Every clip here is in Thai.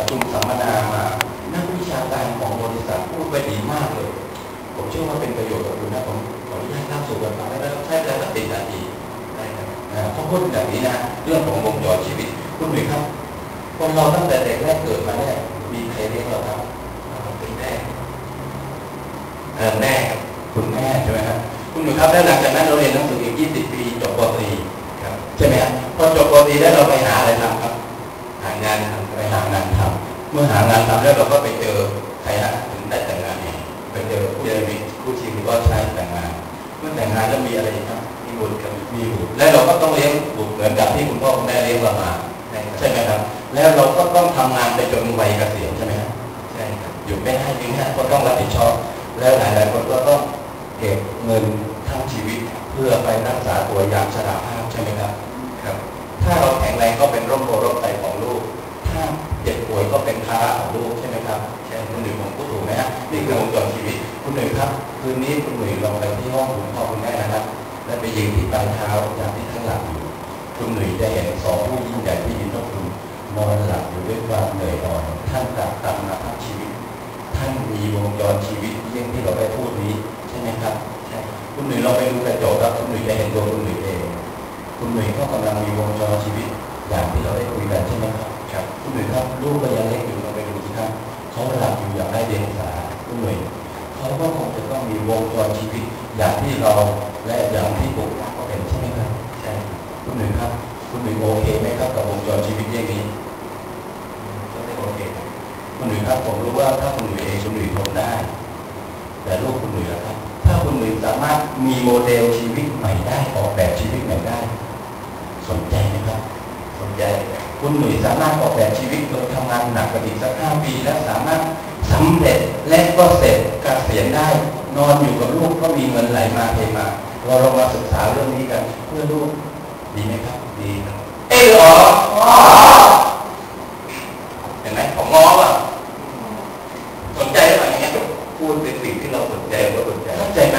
ประชุมสัมมนามานักวิชาการของบริษัทพูดไปดีมากเลย ผมเชื่อว่าเป็นประโยชน์กับคุณนะผมขออนุญาตเล่าสู่กันฟังได้ไหมใช้เวลาสักสิบนาทีได้ครับนะเขาพูดแบบนี้นะเรื่องของวงจรชีวิตคุณหนุ่ยครับคนเราตั้งแต่เด็กแรกเกิดมาเนี่มีใครเลี้ยงเราครับเป็นแม่เออแม่ครับคุณแม่ใช่ไหมครับคุณหนุ่ยครับแล้วหลังจากนั้นเราเรียนหนังสืออีก20 ปีจบปตรีครับใช่ไหมครับพอจบปตรีแล้วเราไปหาอะไรทำครับ หางานทำไปหางานทำ เมื่อหางานทำแล้วเราก็ไปเจอใครฮะถึงได้แต่งงานเองไปเจอคู่ชีวิตคู่ชีวิตก็ใช้แต่งงาน เมื่อแต่งงานแล้วมีอะไรอีกครับมีบุตรกับมีบุตรและเราก็ต้องเลี้ยงบุตรเหมือนกับที่คุณพ่อคุณแม่เลี้ยงเรามาใช่ไหมครับ แล้วเราก็ต้องทำงานไปจนวัยเกษียณใช่ไหมครับใช่ครับอยู่ไม่ได้จริงฮะก็ต้องรับผิดชอบ แล้วหลายๆคนก็ต้องเก็บเงินทั้งชีวิต เพื่อไปรักษาตัวยามชราภ ป่วยก็เป็นภาของลูกใช่ไหมครับใช่คุณหนุ่ยผมพูดถูกไหมฮะนี่คือวงจรชีวิตคุณหนุ่ยครับ คืนนี้คุณหนุ่ยลองไปที่ห้องคุณพ่อคุณแม่นะครับ และไปยืนที่ปลายเท้าอย่างที่ท่านหลับอยู่คุณหนุ่ยจะเห็นสองผู้ยิ่งใหญ่ที่ยืนต้องคุณนอนหลับอยู่ด้วยความเหนื่อยอ่อนท่านกลับตามมาทั้งชีวิต ท่านมีวงจรชีวิตเรื่องที่เราได้พูดนี้ใช่ไหมครับใช่คุณหนุ่ยลองไปดูกระจกครับคุณหนุ่ยจะเห็นตัวคุณหนุ่ยเองคุณหนุ่ยก็กำลังมีวงจรชี รชีวิต อย่างที่เราและอย่างที่ผมก็เป็นใช่ไหมครับใช่คุณหนุ่ยครับ คุณหนุ่ยโอเคไหมครับกับวงจรชีวิตอย่างนี้ก็ไม่โอเคคุณหนุ่ยครับผมรู้ว่าถ้าคุณหนุ่ยเองคุณหนุ่ยทนได้ แต่ลูกคุณหนุ่ยล่ะครับ ถ้าคุณหนุ่ยสามารถมีโมเดลชีวิตใหม่ได้ออกแบบชีวิตใหม่ได้ สนใจไหมครับสนใจคุณหนุ่ยสามารถออกแบบชีวิตโดยทำงานหนักกว่าอีกสักห้าปี แล้วสามารถสำเร็จและก็เสร็จเกษียณได้ นอนอยู่กับลูกก็มีเงินไหลมาเทมาเราลองมาศึกษาเรื่องนี้กันเพื่อลูกดีไหมครับ ดีครับเอ้ยหรอเห็นไหมผมง้อว่ะสนใจหรือเปล่าอย่างเงี้ยพูดเป็นสิ่งที่เราสนใจก็สนใจเข้าใจไหม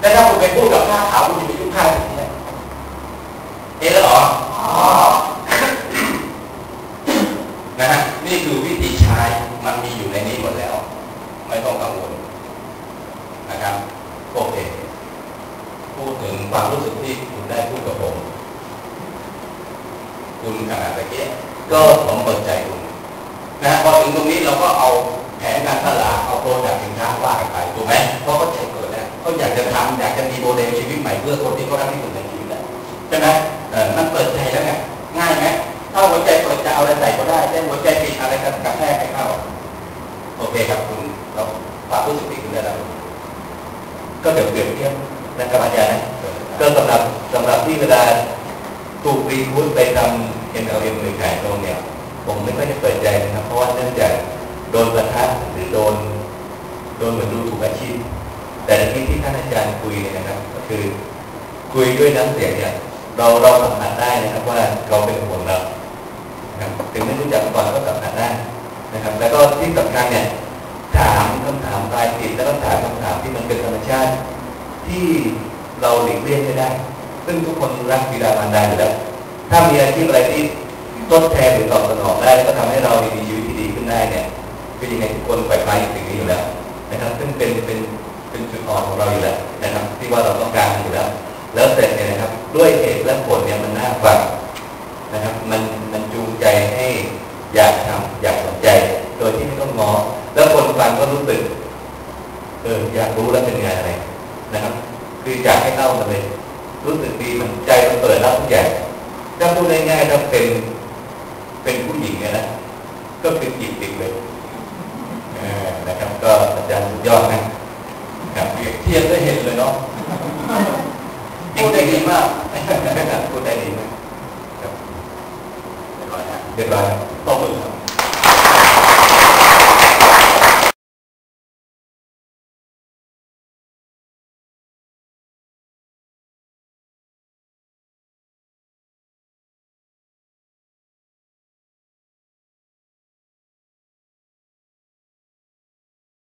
แล้วถ้าคุณไปพูดกับข้าขาวคุณจะไปยุ่งข้าสิ่งนี้เอ๊ะแล้วเหรอนะฮะนี่คือวิธีใช้มันมีอยู่ในนี้หมดแล้ว ไม่ต้องกังวล นะครับโอเคพูดถึงความรู้สึกที่คุณได้พูดกับผม คุณขนาดตะเกียก็ผมเปิดใจคุณนะพอถึงตรงนี้เราก็เอาแผนการตลาดเอาโปรดักต์สินค้าว่ากันไปถูกไหมเพราะเขาใจเกิดแล้วเขาอยากจะทำอยากจะมีโมเดลชีวิตใหม่เพื่อคนที่เขารักที่สุดในชีวิตแล้วใช่ไหมเออมันเปิดใจแล้วไงง่ายไหมถ้าหัวใจเปิดจะเอาอะไรใส่ก็ได้แต่หัวใจปิดอะไรกันกระแทกให้เข้าโอเคครับคุณเราความรู้สึกที่คุณได้รับ ก็เดี๋ยวเปรียบเทียบนะครับอาจารย์นะก็สำหรับสำหรับที่เวลาถูกรีคูดไปทำเอ็นเอลเอ็มหรือขายตรงเนี่ย ผมไม่ค่อยจะเปิดใจนะครับ เพราะว่าเนื่องจากโดนประทัดหรือโดนโดนเหมือนดูถูกอาชีพ แต่ที่ที่ท่านอาจารย์คุยนะครับ ก็คือคุยด้วยน้ำเสียงเนี่ยเราเราสัมผัสได้นะครับว่าเขาเป็นห่วงเราถึงไม่รู้จักก่อนก็สัมผัสได้นะครับ แล้วก็ที่สำคัญเนี่ยถามคำถามปลายปิดแล้วก็ถามคำถามที่มันเป็น ธรรมชาติที่เราหลีกเลี่ยงไม่ได้ ซึ่งทุกคนรักบิดามารดาอยู่แล้ว ถ้ามีอาชีพอะไรที่ทดแทนหรือตอบสนองได้ก็ทำให้เรามีชีวิตที่ดีขึ้นได้เนี่ยก็ยังไงทุกคนไปไปสิ่งนี้อยู่แล้วนะครับซึ่งเป็นเป็นเป็นจุดอ่อนของเราอยู่แล้วนะครับ ที่ว่าเราต้องการอยู่แล้ว แล้วเสร็จเนี่ยนะครับ ด้วยเหตุและผลเนี่ยมันน่าฟังนะครับ มันมันจูงใจให้อยากทำอยากสนใจ โดยที่ไม่ต้องงอ แล้วคนฟังก็รู้สึก เอออยากรู้แล้วเป็นไงอะไรนะครับ คืออยากให้เล่ามาเลยรู้สึกดีมันใจมันเปิดรับทุกอย่างถ้าพูดง่ายๆถ้าเป็นเป็นผู้หญิงเนี่ยนะก็คือจีบติดเลยนะครับก็อาจารย์สุดยอดนะครับเปรียบเทียบได้เห็นเลยเนาะพูดได้ดีมากพูดได้ดีมากเรียบร้อยนะเรียบร้อย